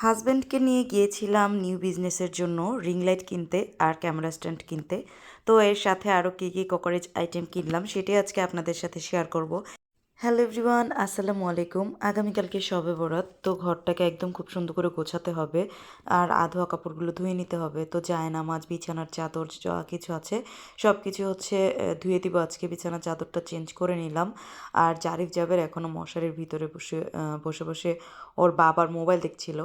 হাজব্যান্ডকে নিয়ে গিয়েছিলাম নিউ বিজনেসের জন্য, রিং লাইট কিনতে আর ক্যামেরা স্ট্যান্ড কিনতে। তো এর সাথে আরও কী কী ককরেজ আইটেম কিনলাম সেটাই আজকে আপনাদের সাথে শেয়ার করব। হ্যালো এভরিওয়ান, আসসালামু আলাইকুম। আগামীকালকে সবে বরাত, তো ঘরটাকে একদম খুব সুন্দর করে গোছাতে হবে আর আধোয়া কাপড়গুলো ধুয়ে নিতে হবে। তো যায় নামাজ বিছানার চাদর যা কিছু আছে সব কিছু হচ্ছে ধুয়ে দিব আজকে। বিছানার চাদরটা চেঞ্জ করে নিলাম আর জারিফ জাবের এখনও মশারির ভিতরে বসে বসে বসে ওর বাবার মোবাইল দেখছিল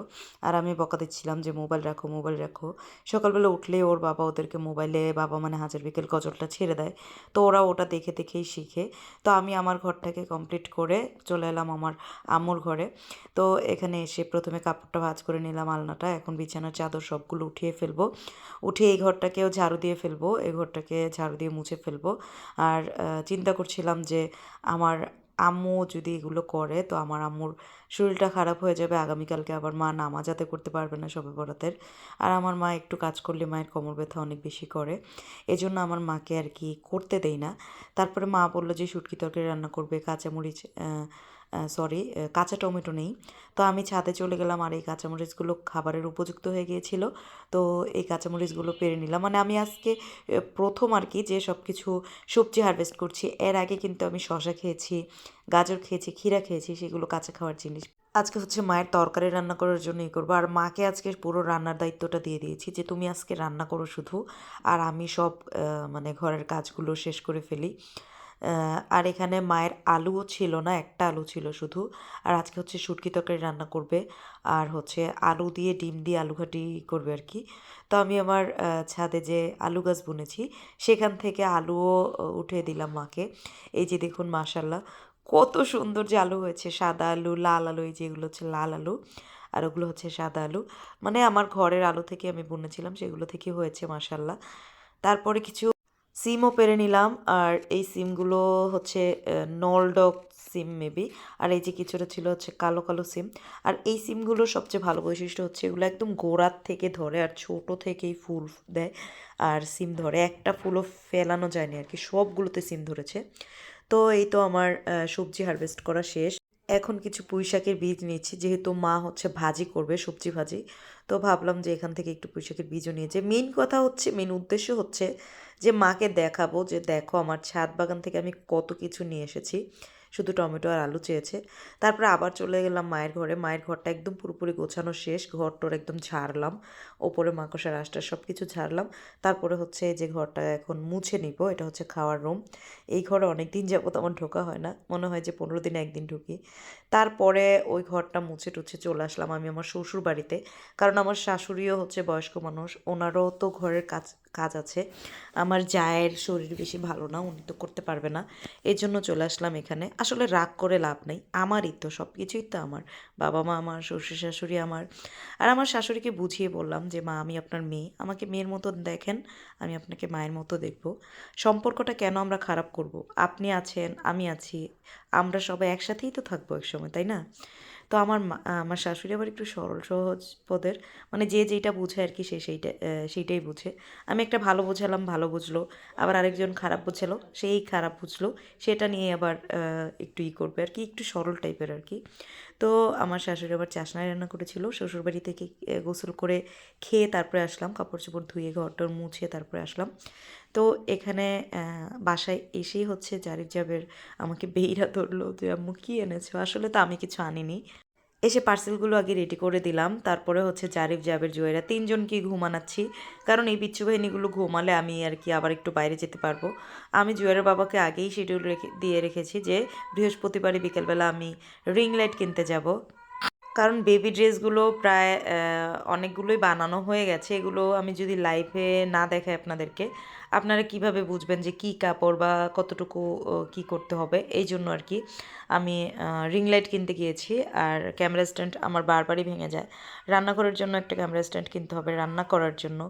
আর আমি বকা দিচ্ছিলাম যে, মোবাইল রাখো মোবাইল রাখো। সকালবেলা উঠলেই ওর বাবা ওদেরকে মোবাইলে, বাবা মানে হাজার বিকেল গজলটা ছেড়ে দেয়। তো ওরা ওটা দেখে, দেখেই শিখে। তো আমি আমার ঘরটাকে কমপ্লিট করে চলে এলাম আমার আম্মুর ঘরে। তো এখানে এসে প্রথমে কাপড়টা ভাজ করে নিলাম, আলনাটা। এখন বিছানার চাদর সবগুলো উঠিয়ে ফেলব। উঠিয়ে এই ঘরটাকেও ঝাড়ু দিয়ে ফেলব, এই ঘরটাকে ঝাড়ু দিয়ে মুছে ফেলব। আর চিন্তা করছিলাম যে আমার আম্মু যদি এগুলো করে, তো আমার আম্মুর শরীরটা খারাপ হয়ে যাবে। আগামীকালকে আবার মা নামাজাতে করতে পারবে না সবে বরাতের। আর আমার মা একটু কাজ করলে মায়ের কোমর ব্যথা অনেক বেশি করে। এজন্য আমার মাকে আর কি করতে দেই না। তারপরে মা বলল যে, শুটকি তরকারি রান্না করবে, কাঁচামরিচ সরি কাঁচা টমেটো নেই। তো আমি ছাদে চলে গেলাম আর এই কাঁচামরিচগুলো খাবারের উপযুক্ত হয়ে গিয়েছিল। তো এই কাঁচামরিচগুলো পেরে নিলাম। মানে আমি আজকে প্রথম আর কি যে সব কিছু সবজি হারভেস্ট করছি, এর আগে কিন্তু আমি শশা খেয়েছি, গাজর খেয়েছি, ক্ষীরা খেয়েছি, সেগুলো কাঁচা খাওয়ার জিনিস। আজকে হচ্ছে মায়ের তরকারি রান্না করার জন্য ই করব। আর মাকে আজকে পুরো রান্নার দায়িত্বটা দিয়ে দিয়েছি যে, তুমি আজকে রান্না করো শুধু, আর আমি সব মানে ঘরের কাজগুলো শেষ করে ফেলি। আর এখানে মায়ের আলুও ছিল না, একটা আলু ছিল শুধু। আর আজকে হচ্ছে শুটকি তরকারি রান্না করবে। আর হচ্ছে আলু দিয়ে ডিম দিয়ে আলু ঘাটি করবে আর কি। তো আমি আমার ছাদে যে আলু গাছ বুনেছি, সেখান থেকে আলুও উঠিয়ে দিলাম মাকে। এই যে দেখুন মাশাল্লাহ কত সুন্দর যে আলু হয়েছে। সাদা আলু, লাল আলু, এই যেগুলো হচ্ছে লাল আলু, আর ওগুলো হচ্ছে সাদা আলু। মানে আমার ঘরের আলু থেকে আমি বুনেছিলাম, সেগুলো থেকে হয়েছে মাশাল্লাহ তারপরে কিছু সিমও পেরে নিলাম, আর এই সিমগুলো হচ্ছে নলডগ সিম মেবি, আর এই যে কিছুটা ছিল হচ্ছে কালো কালো সিম। আর এই সিমগুলোর সবচেয়ে ভালো বৈশিষ্ট্য হচ্ছে এগুলো একদম গোড়ার থেকে ধরে আর ছোট থেকেই ফুল দেয়, আর সিম ধরে। একটা ফুলও ফেলানো যায়নি আর কি, সবগুলোতে সিম ধরেছে। তো এই তো আমার সবজি হারভেস্ট করা শেষ। এখন কিছু পুঁইশাকের বীজ নিয়েছি যেহেতু মা হচ্ছে ভাজি করবে, সবজি ভাজি, তো ভাবলাম যে এখান থেকে একটু পুঁইশাকের বীজও নিয়েছে মেন কথা হচ্ছে মেন উদ্দেশ্য হচ্ছে যে মাকে দেখাবো যে দেখো আমার ছাদ বাগান থেকে আমি কত কিছু নিয়ে এসেছি। শুধু টমেটো আর আলু চেয়েছে। তারপরে আবার চলে গেলাম মায়ের ঘরে। মায়ের ঘরটা একদম পুরোপুরি গোছানো শেষ। ঘর টর একদম ঝাড়লাম। ওপরে মাকড়সার রাস্তা সব কিছু ঝাড়লাম। তারপরে হচ্ছে যে ঘরটা এখন মুছে নিব, এটা হচ্ছে খাওয়ার রুম এই ঘরে অনেক দিন যাব তেমন ঢোকা হয় না। মনে হয় যে পনেরো দিনে একদিন ঢুকি। তারপরে ওই ঘরটা মুছে টুছে চলে আসলাম আমি আমার শ্বশুর বাড়িতে কারণ আমার শাশুড়িও হচ্ছে বয়স্ক মানুষ। ওনারও তো ঘরের কাজ কাজ আছে। আমার জায়ের শরীর বেশি ভালো না, উনি তো করতে পারবে না। এই জন্য চলে আসলাম এখানে। আসলে রাগ করে লাভ নেই। আমারই তো সব কিছুই তো আমার। বাবা মা আমার শ্বশুর শাশুড়ি আমার। আর আমার শাশুড়িকে বুঝিয়ে বললাম যে, মা, আমি আপনার মেয়ে। আমাকে মেয়ের মতো দেখেন, আমি আপনাকে মায়ের মতো দেখব। সম্পর্কটা কেন আমরা খারাপ করব? আপনি আছেন, আমি আছি। আমরা সবাই একসাথেই তো থাকব একসময়, তাই না? তো আমার আমার শাশুড়ি আবার একটু সরল সহজ পদের। মানে যে যেইটা বুঝে আর কি সে সেইটা সেইটাই বুঝে। আমি একটা ভালো বোঝালাম, ভালো বুঝলো। আবার আরেকজন খারাপ বুঝালো, সেই খারাপ বুঝলো। সেটা নিয়ে আবার একটু ই করবে আর কি, একটু সরল টাইপের আর কি। তো আমার শাশুড়ি আবার চাশনায় রান্না করেছিল, শ্বশুরবাড়ি থেকে গোসল করে খেয়ে তারপরে আসলাম। কাপড় চোপড় ধুয়ে ঘরটর মুছে তারপরে আসলাম। তো এখানে বাসায় এসেই হচ্ছে জারিফ জাবের আমাকে বেইরা ধরলো যে আম্মু কী এনেছো? আসলে তো আমি কিছু আনিনি। এসে পার্সেলগুলো আগে রেডি করে দিলাম। তারপরে হচ্ছে জারিফ জাবের জয়েরা তিনজনকে ঘুমানাচ্ছি? কারণ এই বিচ্ছু বাহিনীগুলো ঘুমালে আমি আর কি আবার একটু বাইরে যেতে পারব। আমি জুয়েলের বাবাকে আগেই শিডিউল রেখে, দিয়ে রেখেছি যে বৃহস্পতিবারই বিকেলবেলা আমি রিং লাইট কিনতে যাব। কারণ বেবি ড্রেসগুলো প্রায় অনেকগুলোই বানানো হয়ে গেছে। এগুলো আমি যদি লাইভে না দেখাই আপনাদেরকে আপনারা কীভাবে বুঝবেন যে কি কাপড় বা কতটুকু কি করতে হবে? এই জন্য আর কি আমি রিং লাইট কিনতে গিয়েছি আর ক্যামেরা স্ট্যান্ড আমার বারবারই ভেঙে যায়। রান্না করার জন্য একটা ক্যামেরা স্ট্যান্ড কিনতে হবে, রান্না করার জন্য।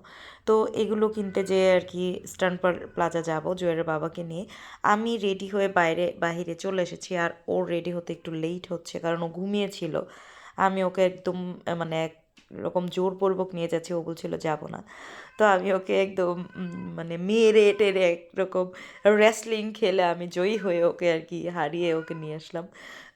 তো এগুলো কিনতে যেয়ে আর কি স্ট্যান্ড প্লাজা যাব জুয়েলের বাবাকে নিয়ে। আমি রেডি হয়ে বাইরে, বাহিরে চলে এসেছি আর ওর রেডি হতে একটু লেট হচ্ছে, কারণ ও ঘুমিয়েছিল আমি ওকে একদম মানে এক রকম জোরপূর্বক নিয়ে যাচ্ছে। ও বলছিল, যাব না। তো আমি ওকে একদম মানে মেরে টেরে একরকম রেসলিং খেলে আমি জয়ী হয়ে ওকে আর কি হারিয়ে ওকে নিয়ে আসলাম।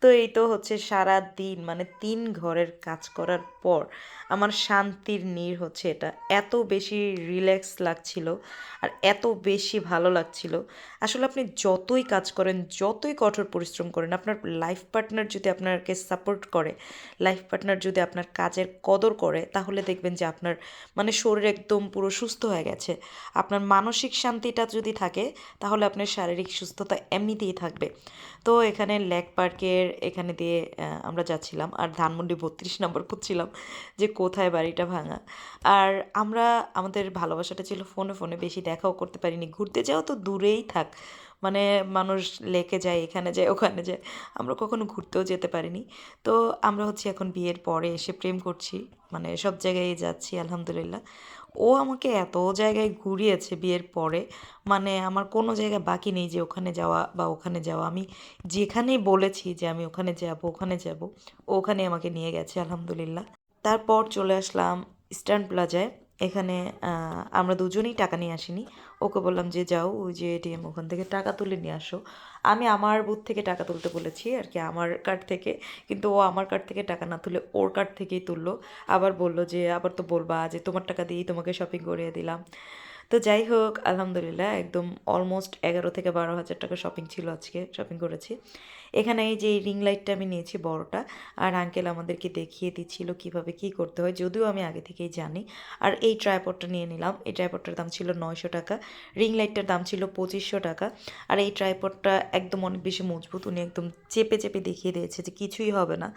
তো এই তো হচ্ছে সারা দিন মানে তিন ঘরের কাজ করার পর আমার শান্তির নীর হচ্ছে এটা। এত বেশি রিল্যাক্স লাগছিল আর এত বেশি ভালো লাগছিল। আসলে আপনি যতই কাজ করেন, যতই কঠোর পরিশ্রম করেন, আপনার লাইফ পার্টনার যদি আপনাকে সাপোর্ট করে লাইফ পার্টনার যদি আপনার কাজের কদর করে, তাহলে দেখবেন যে আপনার মানে শরীর একদম পুরো সুস্থ হয়ে গেছে। আপনার মানসিক শান্তিটা যদি থাকে, তাহলে আপনার শারীরিক সুস্থতা এমনিতেই থাকবে। তো এখানে লেক পার্কের এখানে দিয়ে আমরা যাচ্ছিলাম। আর ধানমন্ডি বত্রিশ নম্বর খুঁজছিলাম যে কোথায় বাড়িটা ভাঙা। আর আমরা, আমাদের ভালোবাসাটা ছিল ফোনে ফোনে, বেশি দেখাও করতে পারিনি। ঘুরতে যাওয়া তো দূরেই থাক। মানে মানুষ লেকে যায়, এখানে যায়, ওখানে যায়। আমরা কখনো ঘুরতেও যেতে পারিনি। তো আমরা হচ্ছে এখন বিয়ের পরে এসে প্রেম করছি। মানে সব জায়গায় যাচ্ছি, আলহামদুলিল্লাহ। ও আমাকে এত জায়গায় ঘুরিয়েছে বিয়ের পরে। মানে আমার কোনো জায়গা বাকি নেই যে ওখানে যাওয়া বা ওখানে যাওয়া। আমি যেখানেই বলেছি যে আমি ওখানে যাব ওখানে যাব ওখানে আমাকে নিয়ে গেছে, আলহামদুলিল্লাহ। তারপর চলে আসলাম ইস্টার্ন প্লাজায় এখানে আমরা দুজনেই টাকা নিয়ে আসিনি। ওকে বললাম যে, যাও ওই যে এটিএম ওখান থেকে টাকা তুলে নিয়ে আসো। আমি আমার বুথ থেকে টাকা তুলতে বলেছি আর কি, আমার কার্ড থেকে। কিন্তু ও আমার কার্ড থেকে টাকা না তুলে ওর কার্ড থেকেই তুললো। আবার বলল যে, আবার তো বলবা যে, তোমার টাকা দিয়েই তোমাকে শপিং করিয়ে দিলাম। তো যাই হোক, আলহামদুলিল্লাহ, একদম অলমোস্ট এগারো থেকে বারো হাজার টাকা শপিং ছিল আজকে শপিং করেছি। এখানে এই যে রিং লাইটটা আমি নিয়েছি বড়টা, আর আঙ্কেল আমাদেরকে দেখিয়ে দিচ্ছিল কীভাবে কি করতে হয়, যদিও আমি আগে থেকেই জানি। আর এই ট্রাইপডটা নিয়ে নিলাম, এই ট্রাইপডটার দাম ছিল নয়শো টাকা রিং লাইটটার দাম ছিল পঁচিশশো টাকা, আর এই ট্রাইপডটা একদম অনেক বেশি মজবুত, উনি একদম চেপে চেপে দেখিয়ে দিয়েছে যে কিছুই হবে না।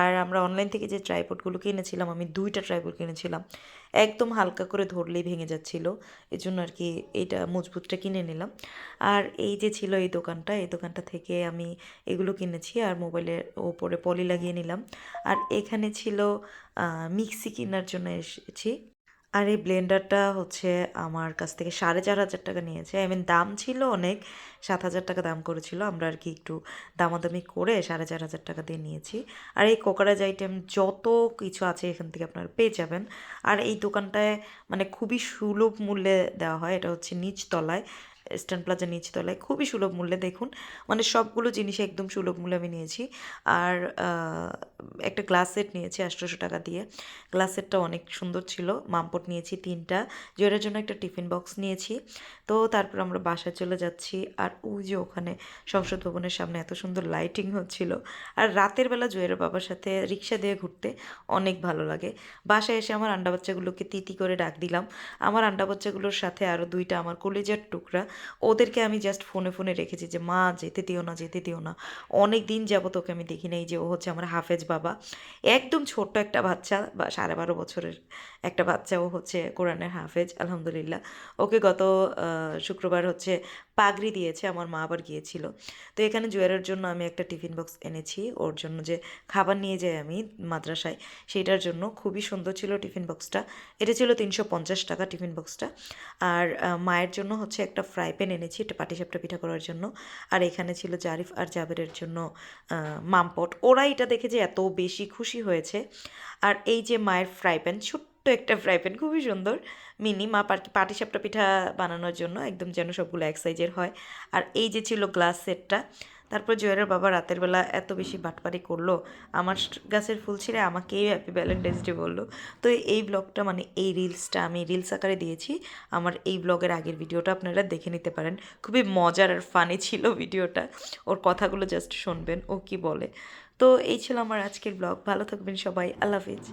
আর আমরা অনলাইন থেকে যে ট্রাইপডগুলো কিনেছিলাম, আমি দুইটা ট্রাইপড কিনেছিলাম, একদম হালকা করে ধরলেই ভেঙে যাচ্ছিল এই জন্য আর কি এইটা মজবুতটা কিনে নিলাম। আর এই যে ছিল এই দোকানটা এই দোকানটা থেকে আমি এগুলো কিনেছি আর মোবাইলের ওপরে পলি লাগিয়ে নিলাম। আর এখানে ছিল মিক্সি কেনার জন্য এসেছি। আর এই ব্লেন্ডারটা হচ্ছে আমার কাছ থেকে সাড়ে চার হাজার টাকা নিয়েছে। আই মিন দাম ছিল অনেক, সাত হাজার টাকা দাম করেছিল। আমরা আর কি একটু দামাদামি করে সাড়ে চার হাজার টাকা দিয়ে নিয়েছি। আর এই কোকারাজ আইটেম যত কিছু আছে এখান থেকে আপনারা পেয়ে যাবেন। আর এই দোকানটায় মানে খুবই সুলভ মূল্যে দেওয়া হয়। এটা হচ্ছে নিচতলায়। ইস্টার্ন প্লাজা নিচতলায় খুবই সুলভ মূল্যে দেখুন। মানে সবগুলো জিনিস একদম সুলভ মূল্যে আমি নিয়েছি। আর একটা গ্লাস সেট নিয়েছি আঠারোশো টাকা দিয়ে। গ্লাস সেটটা অনেক সুন্দর ছিল। মামপট নিয়েছি তিনটা। জয়ের জন্য একটা টিফিন বক্স নিয়েছি। তো তারপর আমরা বাসায় চলে যাচ্ছি। আর ওই যে ওখানে সংসদ ভবনের সামনে এত সুন্দর লাইটিং হচ্ছিল। আর রাতের বেলা জয়ের বাবার সাথে রিক্সা দিয়ে ঘুরতে অনেক ভালো লাগে। বাসায় এসে আমার আন্ডা বাচ্চাগুলোকে তিতি করে ডাক দিলাম। আমার আন্ডা বাচ্চাগুলোর সাথে আরও দুইটা আমার কলেজের টুকরা ওদেরকে আমি জাস্ট ফোনে ফোনে রেখেছি যে, মা, যেতে দিও না, যেতে দিও না। অনেক দিন যাবত ওকে আমি দেখি নাই যে, ও হচ্ছে আমার হাফেজ বাবা। একদম ছোট্ট একটা বাচ্চা, বা সাড়ে বারো বছরের একটা বাচ্চা, ও হচ্ছে কোরআনের হাফেজ, আলহামদুলিল্লাহ। ওকে গত শুক্রবার হচ্ছে পাগড়ি দিয়েছে, আমার মা আবার গিয়েছিল। তো এখানে জুয়েলের জন্য আমি একটা টিফিন বক্স এনেছি, ওর জন্য যে খাবার নিয়ে যাই আমি মাদ্রাসায়, সেটার জন্য। খুবই সুন্দর ছিল টিফিন বক্সটা। এটা ছিল তিনশো পঞ্চাশ টাকা টিফিন বক্সটা। আর মায়ের জন্য হচ্ছে একটা ফ্রাই প্যান এনেছি একটা পাটিসাপটা পিঠা করার জন্য। আর এখানে ছিল জারিফ আর জাবেরের জন্য মামপট। ওরা এটা দেখে যে এত বেশি খুশি হয়েছে। আর এই যে মায়ের ফ্রাই প্যান ছোট্ট একটা ফ্রাই প্যান খুবই সুন্দর। মিনি মা পাটিসাপটা পিঠা বানানোর জন্য একদম যেন সবগুলো এক সাইজের হয়। আর এই যে ছিল গ্লাস সেটটা তারপর জয়ের বাবা রাতের বেলা এত বেশি বাটপারি করল, আমার গাছের ফুল ছিঁড়ে আমাকেই হ্যাপি ভ্যালেন্টাইন্স ডে বলল। তো এই ব্লগটা মানে এই রিলসটা আমি রিলস আকারে দিয়েছি, আমার এই ব্লগের আগের ভিডিওটা আপনারা দেখে নিতে পারেন। খুবই মজার আর ফানি ছিল ভিডিওটা ওর কথাগুলো জাস্ট শুনবেন, ও কি বলে। তো এই ছিল আমার আজকের ব্লগ ভালো থাকবেন সবাই, আল্লাহ হাফিজ।